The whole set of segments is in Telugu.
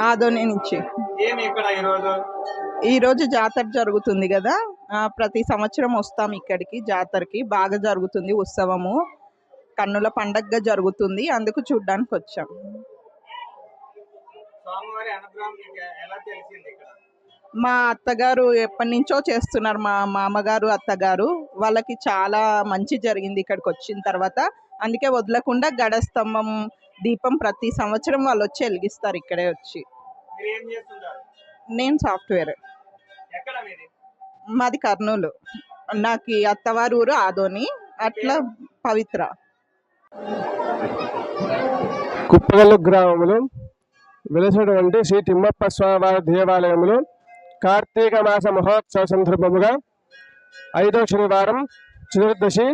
ఆదోని నుంచి. ఈరోజు? ఈరోజు జాతర జరుగుతుంది కదా. ప్రతి సంవత్సరం వస్తాం ఇక్కడికి జాతరకి. బాగా జరుగుతుంది ఉత్సవము. కన్నుల పండగగా జరుగుతుంది. అందుకు చూడ్డానికి వచ్చాం. మా అత్తగారు ఎప్పటి నుంచో చేస్తున్నారు. మా మామగారు అత్తగారు వాళ్ళకి చాలా మంచి జరిగింది ఇక్కడికి వచ్చిన తర్వాత. అందుకే వదలకుండా గడ స్తంభం దీపం ప్రతి సంవత్సరం వాళ్ళు వచ్చి వెలిగిస్తారు ఇక్కడే వచ్చి. మీరు ఏం చేస్తుంటారు? నేను సాఫ్ట్వేర్. ఎక్కడ మీది? మాది కర్నూలు. నాకు ఈ అత్తవారి ఊరు ఆదోని అట్లా పవిత్ర. కుప్పగల్లు గ్రామంలో వెలిసినటువంటి శ్రీ తిమ్మప్ప స్వామివారి దేవాలయంలో కార్తీక మాస మహోత్సవ సందర్భముగా ఐదో శనివారం చతుర్దశి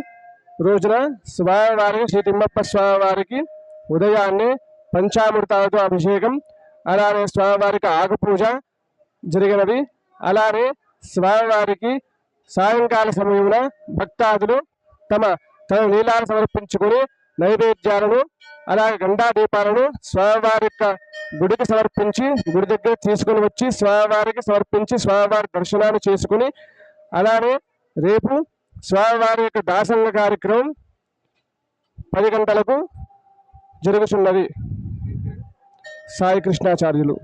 రోజున స్వామివారికి శ్రీ తిమ్మప్ప స్వామివారికి ఉదయాన్నే పంచామృతాలతో అభిషేకం అలానే స్వామివారికి ఆకు పూజ జరిగినది. అలానే స్వామివారికి సాయంకాల సమయంలో భక్తాదులు తమ తన నీలాలు సమర్పించుకుని నైవేద్యాలను అలాగే గండా దీపాలను స్వామివారి యొక్క గుడికి సమర్పించి గుడి దగ్గర తీసుకుని వచ్చి స్వామివారికి సమర్పించి స్వామివారి దర్శనాలు చేసుకుని అలానే రేపు స్వామివారి యొక్క దాసంగ కార్యక్రమం పది గంటలకు జరుగుతున్నది సాయి కృష్ణాచార్యులు.